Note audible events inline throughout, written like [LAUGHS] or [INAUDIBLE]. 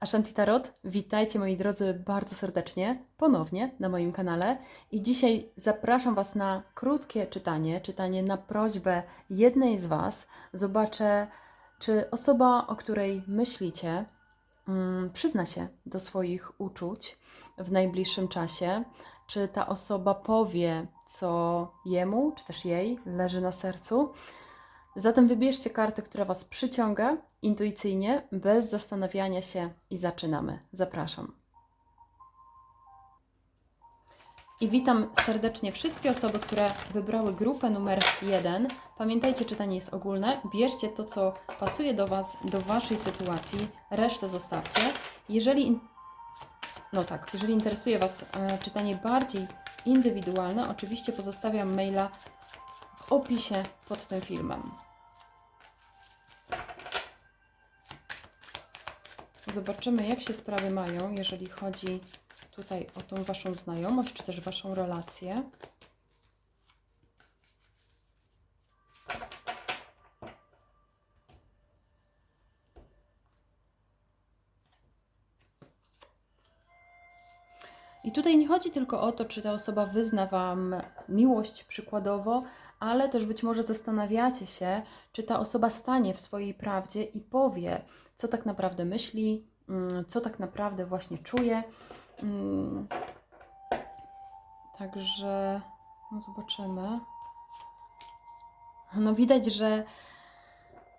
Ashanti Tarot, witajcie moi drodzy bardzo serdecznie ponownie na moim kanale i dzisiaj zapraszam Was na krótkie czytanie, czytanie na prośbę jednej z Was. Zobaczę, czy osoba, o której myślicie, mm, przyzna się do swoich uczuć w najbliższym czasie, czy ta osoba powie, co jemu, czy też jej leży na sercu. Zatem wybierzcie kartę, która Was przyciąga intuicyjnie, bez zastanawiania się i zaczynamy. Zapraszam. I witam serdecznie wszystkie osoby, które wybrały grupę numer 1. Pamiętajcie, czytanie jest ogólne. Bierzcie to, co pasuje do Was, do Waszej sytuacji, resztę zostawcie. Jeżeli, no tak, jeżeli interesuje Was e, czytanie bardziej indywidualne, oczywiście pozostawiam maila w opisie pod tym filmem. Zobaczymy, jak się sprawy mają, jeżeli chodzi tutaj o tą Waszą znajomość, czy też Waszą relację. I tutaj nie chodzi tylko o to, czy ta osoba wyzna Wam miłość przykładowo, ale też być może zastanawiacie się, czy ta osoba stanie w swojej prawdzie i powie, co tak naprawdę myśli, mm, co tak naprawdę właśnie czuje. Mm. Także no zobaczymy. No widać, że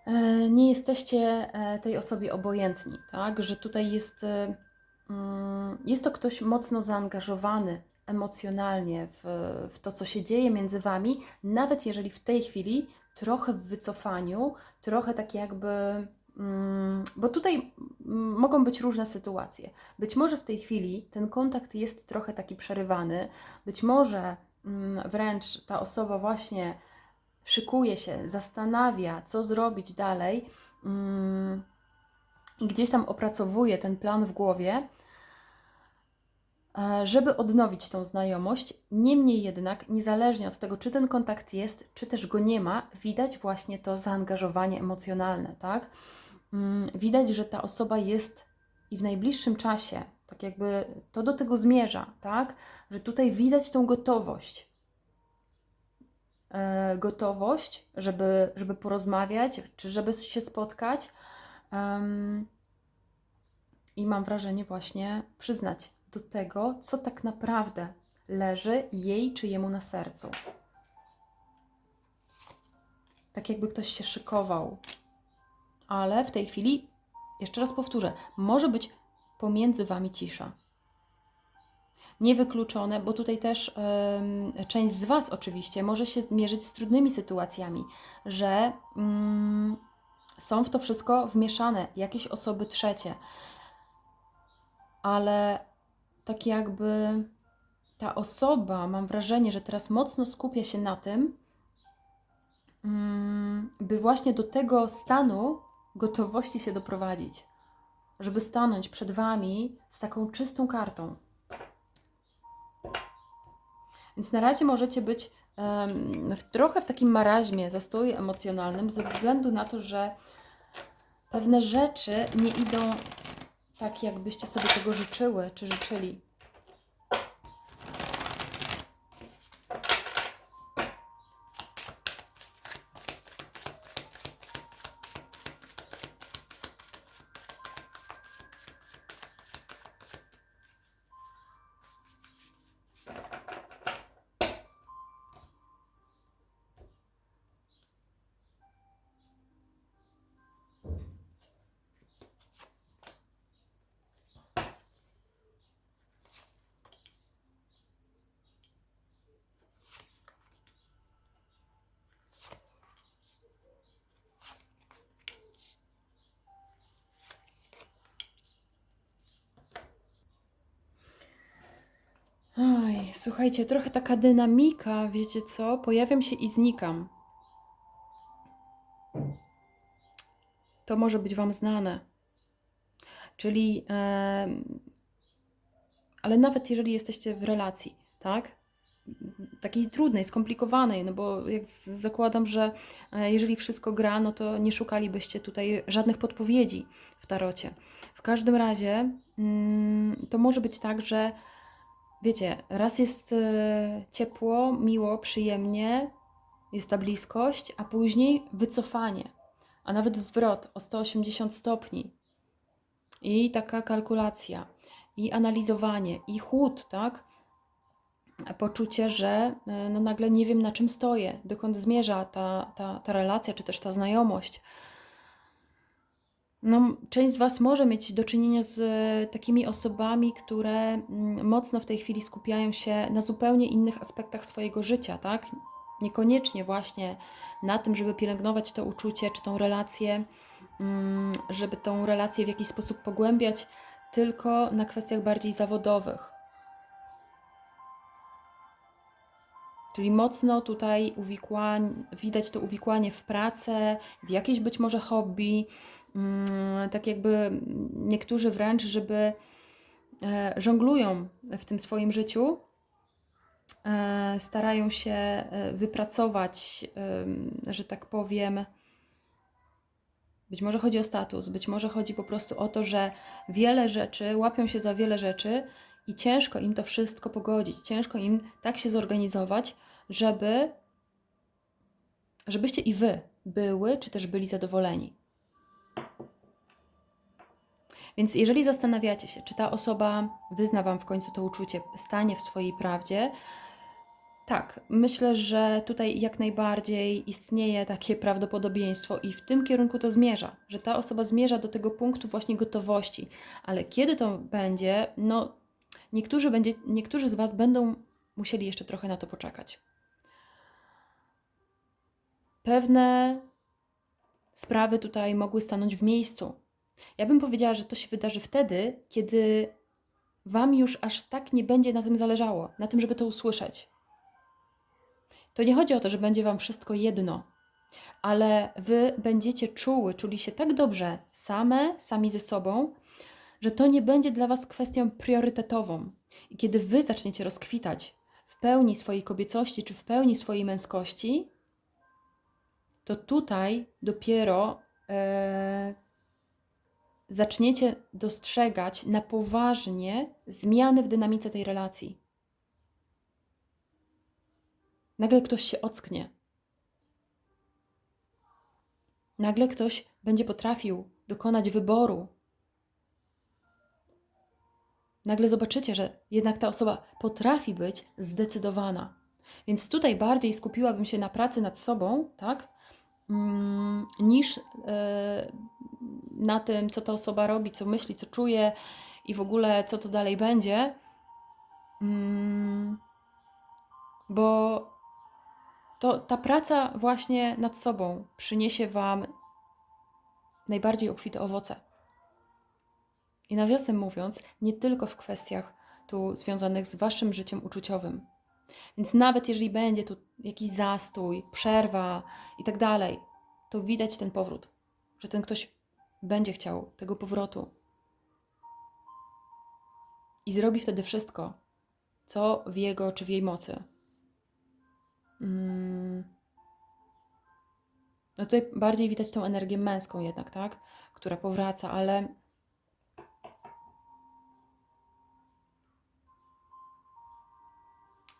e, nie jesteście e, tej osobie obojętni, tak? Że tutaj jest, e, jest to ktoś mocno zaangażowany emocjonalnie w, w to, co się dzieje między Wami, nawet jeżeli w tej chwili trochę w wycofaniu, trochę tak jakby. mm, Bo tutaj mm, mogą być różne sytuacje. Być może w tej chwili ten kontakt jest trochę taki przerywany, być może mm, wręcz ta osoba właśnie szykuje się, zastanawia, co zrobić dalej mm, i gdzieś tam opracowuje ten plan w głowie, żeby odnowić tą znajomość. Niemniej jednak, niezależnie od tego, czy ten kontakt jest, czy też go nie ma, widać właśnie to zaangażowanie emocjonalne, tak? Mm, Widać, że ta osoba jest i w najbliższym czasie, tak jakby to do tego zmierza, tak? Że tutaj widać tą gotowość. E, gotowość, żeby, żeby porozmawiać, czy żeby się spotkać. I mam wrażenie właśnie przyznać do tego, co tak naprawdę leży jej czy jemu na sercu. Tak jakby ktoś się szykował. Ale w tej chwili, jeszcze raz powtórzę, może być pomiędzy wami cisza. Niewykluczone, bo tutaj też em, część z Was oczywiście może się mierzyć z trudnymi sytuacjami, że mm, są w to wszystko wmieszane jakieś osoby trzecie, ale tak jakby ta osoba, mam wrażenie, że teraz mocno skupia się na tym, mm, by właśnie do tego stanu gotowości się doprowadzić, żeby stanąć przed Wami z taką czystą kartą. Więc na razie możecie być w, trochę w takim maraźmie, zastoju emocjonalnym, ze względu na to, że pewne rzeczy nie idą tak, jakbyście sobie tego życzyły czy życzyli. Oj, słuchajcie, trochę taka dynamika, wiecie co? Pojawiam się i znikam. To może być Wam znane. Czyli, em, ale nawet jeżeli jesteście w relacji, tak? takiej trudnej, skomplikowanej, no bo jak zakładam, że e, jeżeli wszystko gra, no to nie szukalibyście tutaj żadnych podpowiedzi w tarocie. W każdym razie mm, to może być tak, że wiecie, raz jest e, ciepło, miło, przyjemnie, jest ta bliskość, a później wycofanie, a nawet zwrot o 180 stopni. I taka kalkulacja, i analizowanie, i chłód, tak? Poczucie, że e, no nagle nie wiem na czym stoję, dokąd zmierza ta, ta, ta relacja, czy też ta znajomość. No, część z Was może mieć do czynienia z e, takimi osobami, które mm, mocno w tej chwili skupiają się na zupełnie innych aspektach swojego życia, tak? Niekoniecznie właśnie na tym, żeby pielęgnować to uczucie czy tą relację, mm, żeby tą relację w jakiś sposób pogłębiać, tylko na kwestiach bardziej zawodowych. Czyli mocno tutaj uwikłań, widać to uwikłanie w pracę, w jakieś być może hobby, mm, tak jakby niektórzy wręcz, żeby e, żonglują w tym swoim życiu, e, starają się e, wypracować, że tak powiem, być może chodzi o status, być może chodzi po prostu o to, że wiele rzeczy, łapią się za wiele rzeczy i ciężko im to wszystko pogodzić, ciężko im tak się zorganizować, żeby żebyście i wy były, czy też byli zadowoleni. Więc jeżeli zastanawiacie się, czy ta osoba wyzna Wam w końcu to uczucie, stanie w swojej prawdzie, tak, myślę, że tutaj jak najbardziej istnieje takie prawdopodobieństwo i w tym kierunku to zmierza, że ta osoba zmierza do tego punktu właśnie gotowości. Ale kiedy to będzie, no niektórzy, będzie, niektórzy z Was będą musieli jeszcze trochę na to poczekać. Pewne sprawy tutaj mogły stanąć w miejscu. Ja bym powiedziała, że to się wydarzy wtedy, kiedy Wam już aż tak nie będzie na tym zależało, na tym, żeby to usłyszeć. To nie chodzi o to, że będzie Wam wszystko jedno, ale Wy będziecie czuły, czuli się tak dobrze same, sami ze sobą, że to nie będzie dla Was kwestią priorytetową. I kiedy Wy zaczniecie rozkwitać w pełni swojej kobiecości czy w pełni swojej męskości, to tutaj dopiero e, zaczniecie dostrzegać na poważnie zmiany w dynamice tej relacji. Nagle ktoś się ocknie. Nagle ktoś będzie potrafił dokonać wyboru. Nagle zobaczycie, że jednak ta osoba potrafi być zdecydowana. Więc tutaj bardziej skupiłabym się na pracy nad sobą, tak? Mm, niż e, na tym, co ta osoba robi, co myśli, co czuje i w ogóle co to dalej będzie. Mm, bo to ta praca właśnie nad sobą przyniesie Wam najbardziej obfite owoce. I nawiasem mówiąc, nie tylko w kwestiach tu związanych z Waszym życiem uczuciowym. Więc nawet jeżeli będzie tu jakiś zastój, przerwa i tak dalej, to widać ten powrót, że ten ktoś będzie chciał tego powrotu. I zrobi wtedy wszystko, co w jego czy w jej mocy. Mm. No tutaj bardziej widać tą energię męską jednak, tak? Która powraca, ale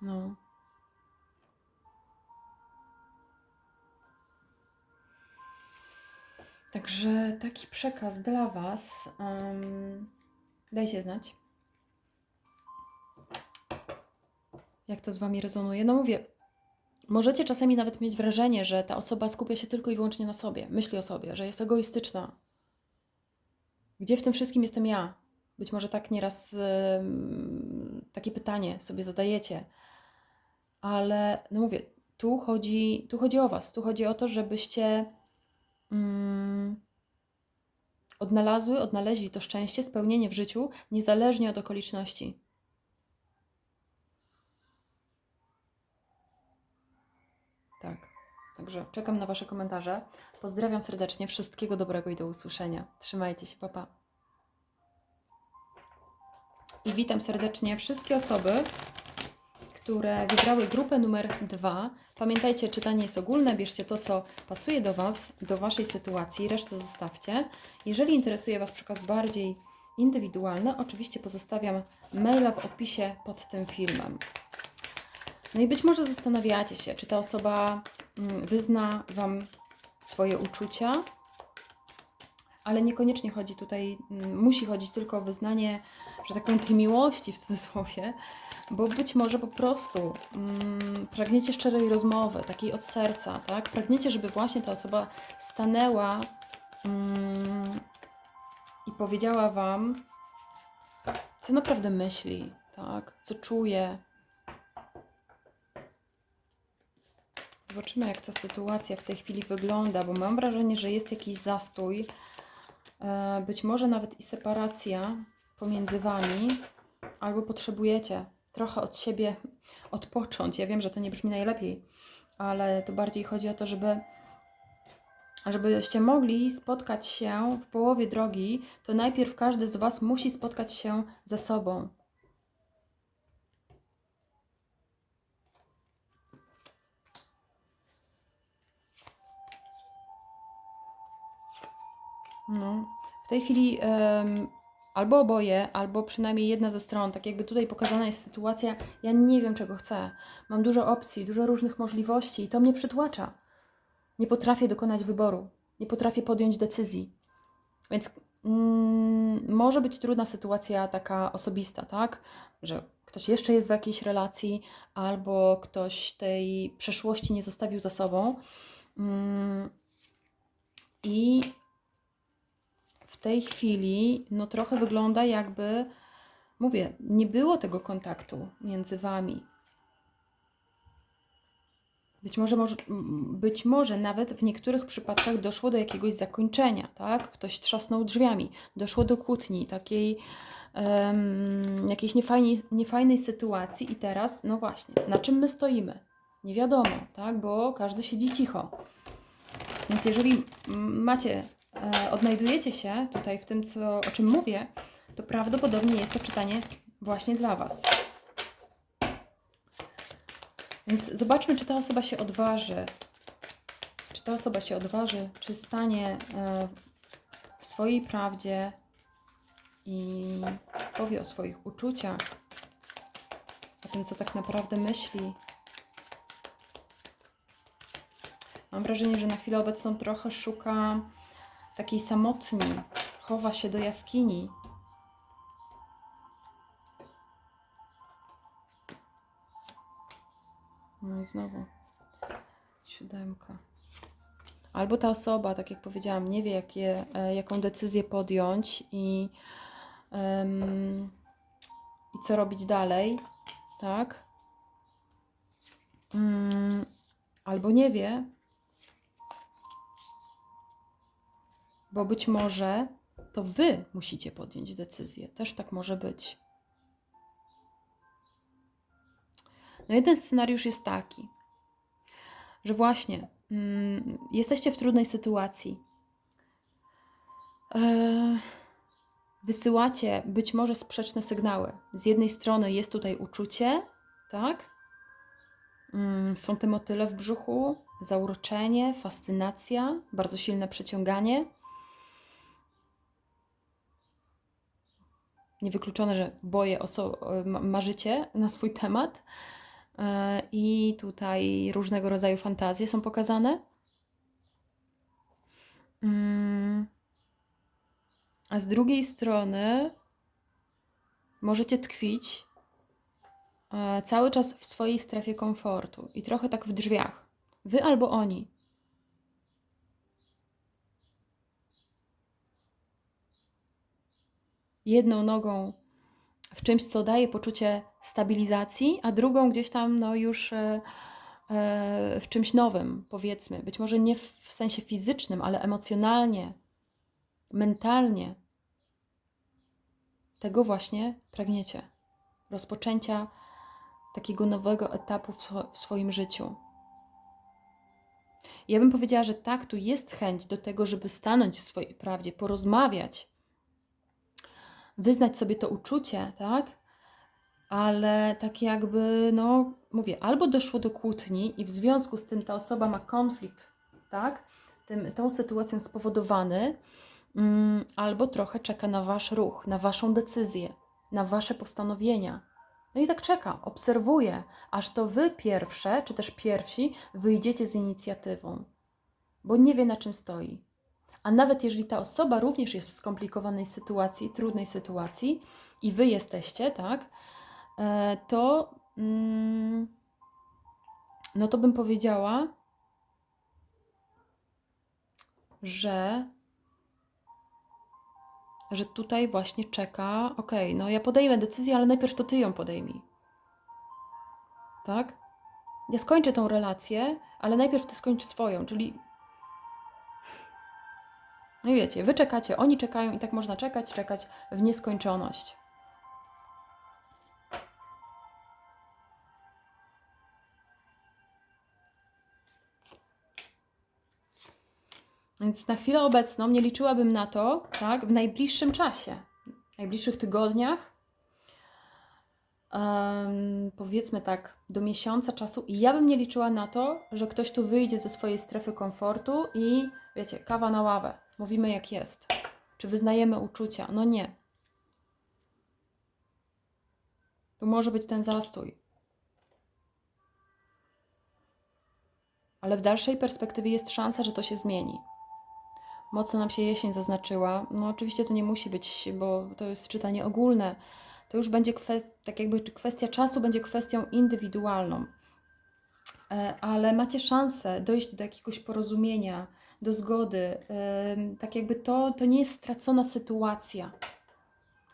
no. Także taki przekaz dla Was. Um, dajcie znać, jak to z Wami rezonuje. No mówię, możecie czasami nawet mieć wrażenie, że ta osoba skupia się tylko i wyłącznie na sobie, myśli o sobie, że jest egoistyczna. Gdzie w tym wszystkim jestem ja? Być może tak nieraz ym, takie pytanie sobie zadajecie. Ale no mówię, tu chodzi, tu chodzi o Was. Tu chodzi o to, żebyście mm, odnalazły, odnaleźli to szczęście, spełnienie w życiu, niezależnie od okoliczności. Tak. Także czekam na Wasze komentarze. Pozdrawiam serdecznie, wszystkiego dobrego i do usłyszenia. Trzymajcie się, papa. I witam serdecznie wszystkie osoby, które wybrały grupę numer dwa, pamiętajcie, czytanie jest ogólne, bierzcie to, co pasuje do Was, do Waszej sytuacji, resztę zostawcie. Jeżeli interesuje Was przekaz bardziej indywidualny, oczywiście pozostawiam maila w opisie pod tym filmem. No i być może zastanawiacie się, czy ta osoba mm, wyzna Wam swoje uczucia, ale niekoniecznie chodzi tutaj, mm, musi chodzić tylko o wyznanie, że tak powiem, tej miłości w cudzysłowie, bo być może po prostu mm, pragniecie szczerej rozmowy, takiej od serca, tak? Pragniecie, żeby właśnie ta osoba stanęła mm, i powiedziała Wam, co naprawdę myśli, tak? Co czuje. Zobaczymy, jak ta sytuacja w tej chwili wygląda, bo mam wrażenie, że jest jakiś zastój, e, być może nawet i separacja pomiędzy Wami, albo potrzebujecie trochę od siebie odpocząć. Ja wiem, że to nie brzmi najlepiej, ale to bardziej chodzi o to, żeby żebyście mogli spotkać się w połowie drogi, to najpierw każdy z Was musi spotkać się ze sobą. No. W tej chwili albo oboje, albo przynajmniej jedna ze stron, tak jakby tutaj pokazana jest sytuacja, ja nie wiem czego chcę. Mam dużo opcji, dużo różnych możliwości i to mnie przytłacza. Nie potrafię dokonać wyboru, nie potrafię podjąć decyzji. Więc mm, może być trudna sytuacja taka osobista, tak? Że ktoś jeszcze jest w jakiejś relacji, albo ktoś tej przeszłości nie zostawił za sobą. Mm, I w tej chwili, no trochę wygląda jakby, mówię, nie było tego kontaktu między wami. Być może, być może nawet w niektórych przypadkach doszło do jakiegoś zakończenia, tak? Ktoś trzasnął drzwiami, doszło do kłótni, takiej em, jakiejś niefajnej, niefajnej sytuacji i teraz, no właśnie, na czym my stoimy? Nie wiadomo, tak? Bo każdy siedzi cicho. Więc jeżeli macie, e, odnajdujecie się tutaj w tym, co, o czym mówię, to prawdopodobnie jest to czytanie właśnie dla Was. Więc zobaczmy, czy ta osoba się odważy. Czy ta osoba się odważy, czy stanie e, w swojej prawdzie i powie o swoich uczuciach, o tym, co tak naprawdę myśli. Mam wrażenie, że na chwilę obecną trochę szuka takiej samotni, chowa się do jaskini. No i znowu siódemka. Albo ta osoba, tak jak powiedziałam, nie wie, jakie, e, jaką decyzję podjąć i, em, i co robić dalej, tak? Mm, albo nie wie, bo być może to wy musicie podjąć decyzję. Też tak może być. No jeden scenariusz jest taki, że właśnie mm, jesteście w trudnej sytuacji. E, wysyłacie być może sprzeczne sygnały. Z jednej strony jest tutaj uczucie, tak? Mm, są te motyle w brzuchu, zauroczenie, fascynacja, bardzo silne przeciąganie. Niewykluczone, że boję oso- ma- marzycie na swój temat. E, I tutaj różnego rodzaju fantazje są pokazane. Mm. A z drugiej strony możecie tkwić e, cały czas w swojej strefie komfortu i trochę tak w drzwiach. Wy albo oni. Jedną nogą w czymś, co daje poczucie stabilizacji, a drugą gdzieś tam no już e, e, w czymś nowym, powiedzmy. Być może nie w sensie fizycznym, ale emocjonalnie, mentalnie. Tego właśnie pragniecie. Rozpoczęcia takiego nowego etapu w, swo- w swoim życiu. Ja bym powiedziała, że tak, tu jest chęć do tego, żeby stanąć w swojej prawdzie, porozmawiać, wyznać sobie to uczucie, tak? ale tak jakby, no mówię, albo doszło do kłótni i w związku z tym ta osoba ma konflikt, tak, tym, tą sytuacją spowodowany, mm, albo trochę czeka na wasz ruch, na waszą decyzję, na wasze postanowienia. No i tak czeka, obserwuje, aż to wy pierwsze, czy też pierwsi wyjdziecie z inicjatywą, bo nie wie na czym stoi. A nawet jeżeli ta osoba również jest w skomplikowanej sytuacji, trudnej sytuacji i wy jesteście, tak, e, to mm, no to bym powiedziała, że że tutaj właśnie czeka, okej, no ja podejmę decyzję, ale najpierw to ty ją podejmij. Tak? Ja skończę tą relację, ale najpierw ty skończ swoją, czyli no i wiecie, wy czekacie, oni czekają i tak można czekać, czekać w nieskończoność. Więc na chwilę obecną nie liczyłabym na to, tak, w najbliższym czasie, w najbliższych tygodniach, em, powiedzmy tak, do miesiąca czasu, i ja bym nie liczyła na to, że ktoś tu wyjdzie ze swojej strefy komfortu i wiecie, kawa na ławę, mówimy jak jest. Czy wyznajemy uczucia? No nie. Tu może być ten zastój. Ale w dalszej perspektywie jest szansa, że to się zmieni. Mocno nam się jesień zaznaczyła. No oczywiście to nie musi być, bo to jest czytanie ogólne. To już będzie tak jakby kwestia czasu będzie kwestią indywidualną. E, Ale macie szansę dojść do jakiegoś porozumienia, do zgody. Tak jakby to, to nie jest stracona sytuacja.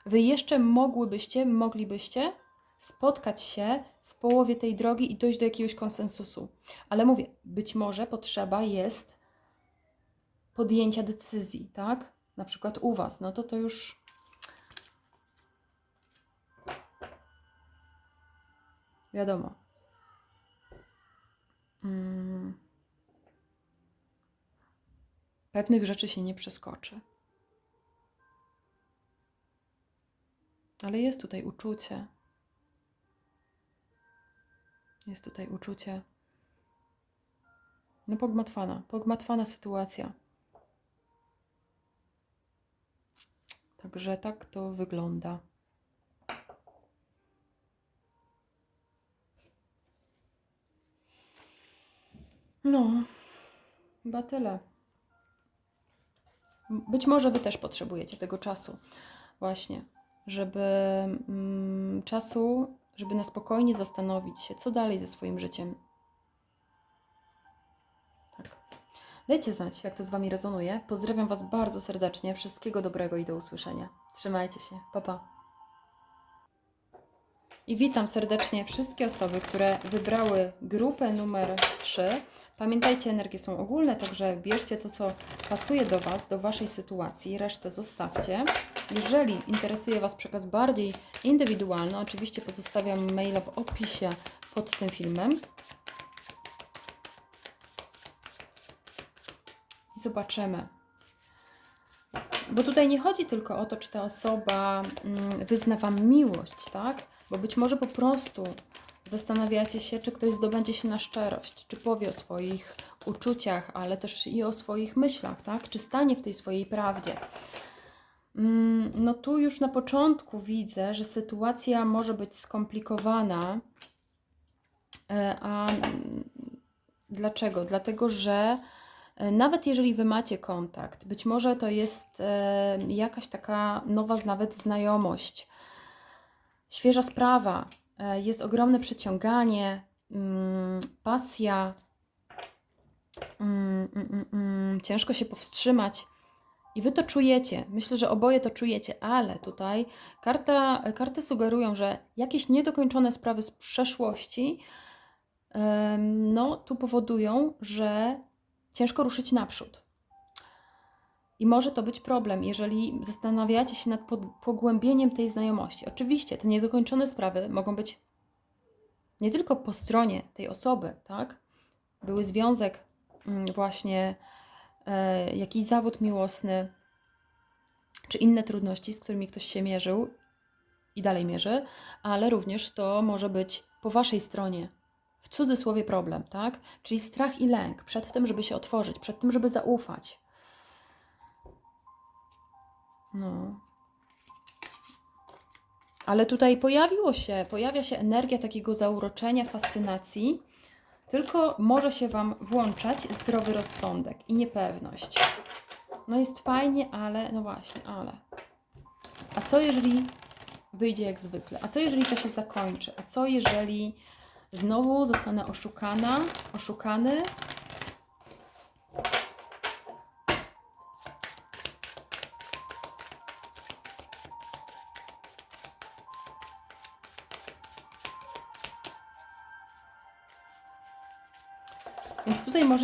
Wy jeszcze mogłybyście, moglibyście spotkać się w połowie tej drogi i dojść do jakiegoś konsensusu. Ale mówię, być może potrzeba jest podjęcia decyzji, tak? Na przykład u Was, no to to już. Wiadomo. Mm. Pewnych rzeczy się nie przeskoczy. Ale jest tutaj uczucie. Jest tutaj uczucie. No, pogmatwana, pogmatwana sytuacja. Także tak to wygląda. No, chyba tyle. Być może Wy też potrzebujecie tego czasu, właśnie, żeby mm, czasu, żeby na spokojnie zastanowić się, co dalej ze swoim życiem. Tak. Dajcie znać, jak to z Wami rezonuje. Pozdrawiam Was bardzo serdecznie. Wszystkiego dobrego i do usłyszenia. Trzymajcie się. Pa, pa. I witam serdecznie wszystkie osoby, które wybrały grupę numer 3. Pamiętajcie, energie są ogólne, także bierzcie to, co pasuje do Was, do Waszej sytuacji, resztę zostawcie. Jeżeli interesuje Was przekaz bardziej indywidualny, oczywiście pozostawiam maila w opisie pod tym filmem. I zobaczymy. Bo tutaj nie chodzi tylko o to, czy ta osoba mm, wyzna Wam miłość, tak? Bo być może po prostu zastanawiacie się, czy ktoś zdobędzie się na szczerość, czy powie o swoich uczuciach, ale też i o swoich myślach, tak? Czy stanie w tej swojej prawdzie. Mm, No tu już na początku widzę, że sytuacja może być skomplikowana. E, A dlaczego? Dlatego, że e, nawet jeżeli Wy macie kontakt, być może to jest e, jakaś taka nowa nawet znajomość, świeża sprawa, jest ogromne przyciąganie, mm, pasja, mm, mm, ciężko się powstrzymać. I wy to czujecie. Myślę, że oboje to czujecie, ale tutaj karta, karty sugerują, że jakieś niedokończone sprawy z przeszłości no, tu powodują, że ciężko ruszyć naprzód. I może to być problem, jeżeli zastanawiacie się nad pogłębieniem tej znajomości. Oczywiście te niedokończone sprawy mogą być nie tylko po stronie tej osoby, tak? Były związek, mm, właśnie e, jakiś zawód miłosny, czy inne trudności, z którymi ktoś się mierzył, i dalej mierzy, ale również to może być po waszej stronie. W cudzysłowie problem, tak? Czyli strach i lęk przed tym, żeby się otworzyć, przed tym, żeby zaufać. No. Ale tutaj pojawiło się, pojawia się energia takiego zauroczenia, fascynacji, tylko może się Wam włączać zdrowy rozsądek i niepewność. No jest fajnie, ale, no właśnie, ale. A co jeżeli wyjdzie jak zwykle? A co jeżeli to się zakończy? A co jeżeli znowu zostanę oszukana, oszukany?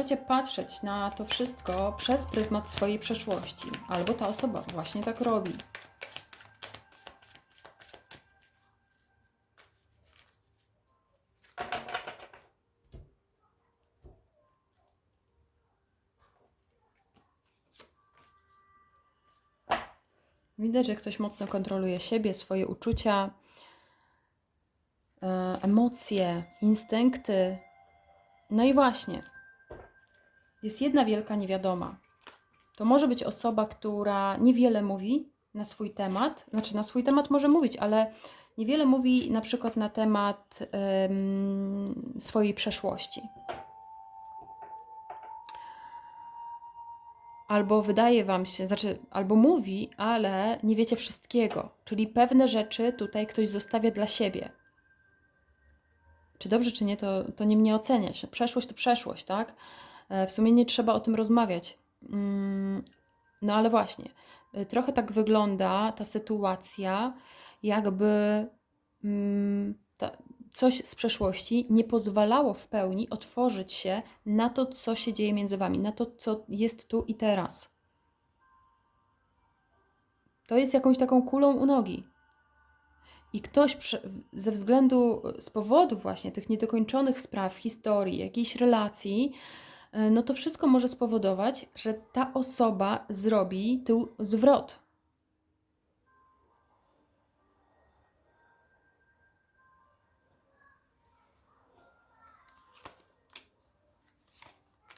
Możecie patrzeć na to wszystko przez pryzmat swojej przeszłości, albo ta osoba właśnie tak robi. Widać, że ktoś mocno kontroluje siebie, swoje uczucia, e, emocje, instynkty. No i właśnie, jest jedna wielka niewiadoma. To może być osoba, która niewiele mówi na swój temat, znaczy na swój temat może mówić, ale niewiele mówi na przykład na temat em, swojej przeszłości. Albo wydaje Wam się, znaczy, albo mówi, ale nie wiecie wszystkiego, czyli pewne rzeczy tutaj ktoś zostawia dla siebie. Czy dobrze, czy nie, to, to nie mnie oceniać. Przeszłość to przeszłość, tak? E, W sumie nie trzeba o tym rozmawiać. Mm, No ale właśnie, y, trochę tak wygląda ta sytuacja, jakby mm, coś z przeszłości nie pozwalało w pełni otworzyć się na to, co się dzieje między wami, na to, co jest tu i teraz. To jest jakąś taką kulą u nogi. I ktoś ze względu, z powodu właśnie tych niedokończonych spraw, historii, jakiejś relacji, e, no to wszystko może spowodować, że ta osoba zrobi tył zwrot.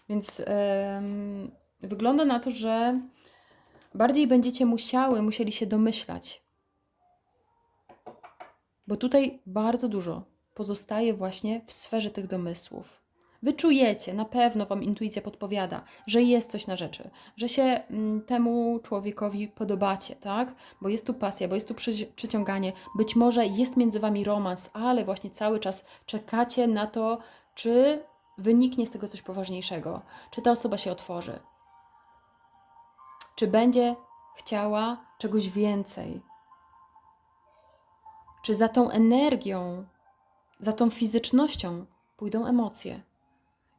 Więc em, wygląda na to, że bardziej będziecie musiały, musieli się domyślać. Bo tutaj bardzo dużo pozostaje właśnie w sferze tych domysłów. Wy czujecie, na pewno Wam intuicja podpowiada, że jest coś na rzeczy, że się mm, temu człowiekowi podobacie, tak? Bo jest tu pasja, bo jest tu przy, przyciąganie, być może jest między Wami romans, ale właśnie cały czas czekacie na to, czy wyniknie z tego coś poważniejszego, czy ta osoba się otworzy, czy będzie chciała czegoś więcej, czy za tą energią, za tą fizycznością pójdą emocje.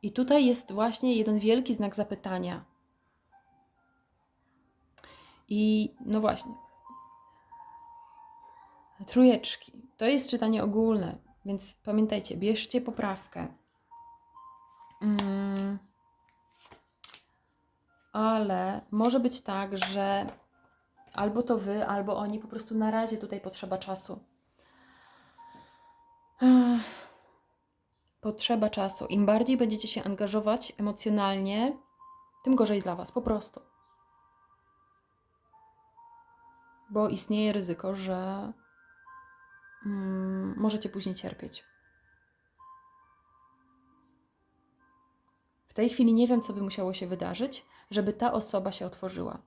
I tutaj jest właśnie jeden wielki znak zapytania. I no właśnie. Trójeczki. To jest czytanie ogólne, więc pamiętajcie, bierzcie poprawkę. Mm. Ale może być tak, że albo to wy, albo oni po prostu na razie tutaj potrzeba czasu. Ech. Potrzeba czasu. Im bardziej będziecie się angażować emocjonalnie, tym gorzej dla Was, po prostu. Bo istnieje ryzyko, że mm, możecie później cierpieć. W tej chwili nie wiem, co by musiało się wydarzyć, żeby ta osoba się otworzyła.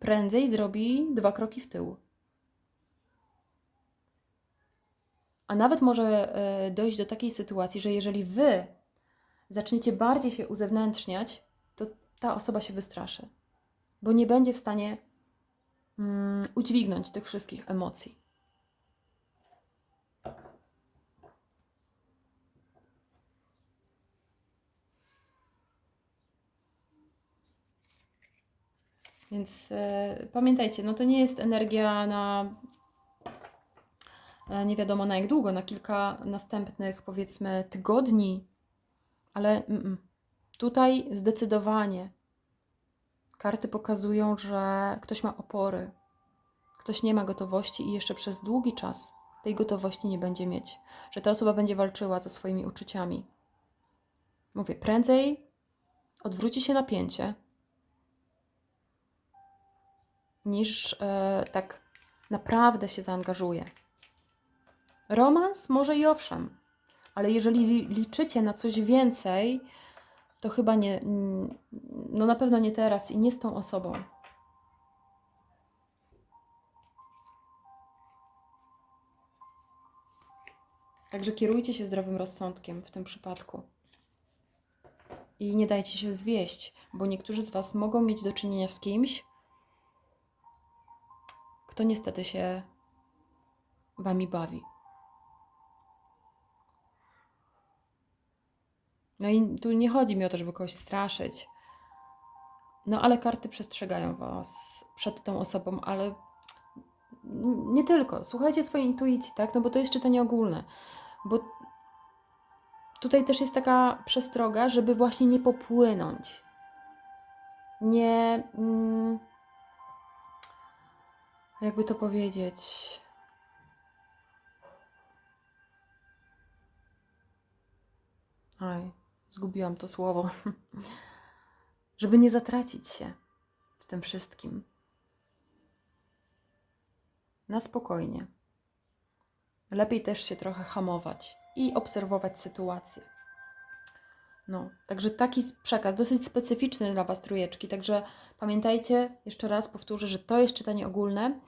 Prędzej zrobi dwa kroki w tył. A nawet może e, dojść do takiej sytuacji, że jeżeli wy zaczniecie bardziej się uzewnętrzniać, to ta osoba się wystraszy, bo nie będzie w stanie mm, udźwignąć tych wszystkich emocji. Więc e, pamiętajcie, no to nie jest energia na nie wiadomo na jak długo, na kilka następnych powiedzmy tygodni, ale mm, tutaj zdecydowanie karty pokazują, że ktoś ma opory, ktoś nie ma gotowości i jeszcze przez długi czas tej gotowości nie będzie mieć. Że ta osoba będzie walczyła ze swoimi uczuciami. Mówię, prędzej odwróci się napięcie, niż e, tak naprawdę się zaangażuje. Romans może i owszem, ale jeżeli li- liczycie na coś więcej, to chyba nie, no na pewno nie teraz i nie z tą osobą. Także kierujcie się zdrowym rozsądkiem w tym przypadku. I nie dajcie się zwieść, bo niektórzy z Was mogą mieć do czynienia z kimś, kto niestety się Wami bawi. No i tu nie chodzi mi o to, żeby kogoś straszyć. No ale karty przestrzegają Was przed tą osobą, ale nie tylko. Słuchajcie swojej intuicji, tak? No bo to jest czytanie ogólne. Bo tutaj też jest taka przestroga, żeby właśnie nie popłynąć. Nie. Mm, jakby to powiedzieć. Aj, zgubiłam to słowo. [LAUGHS] żeby nie zatracić się w tym wszystkim. Na spokojnie. Lepiej też się trochę hamować i obserwować sytuację. No, także taki przekaz, dosyć specyficzny dla Was trójeczki. Także pamiętajcie, jeszcze raz powtórzę, że to jest czytanie ogólne.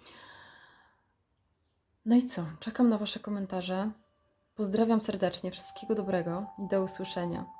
No i co? Czekam na Wasze komentarze. Pozdrawiam serdecznie, wszystkiego dobrego i do usłyszenia.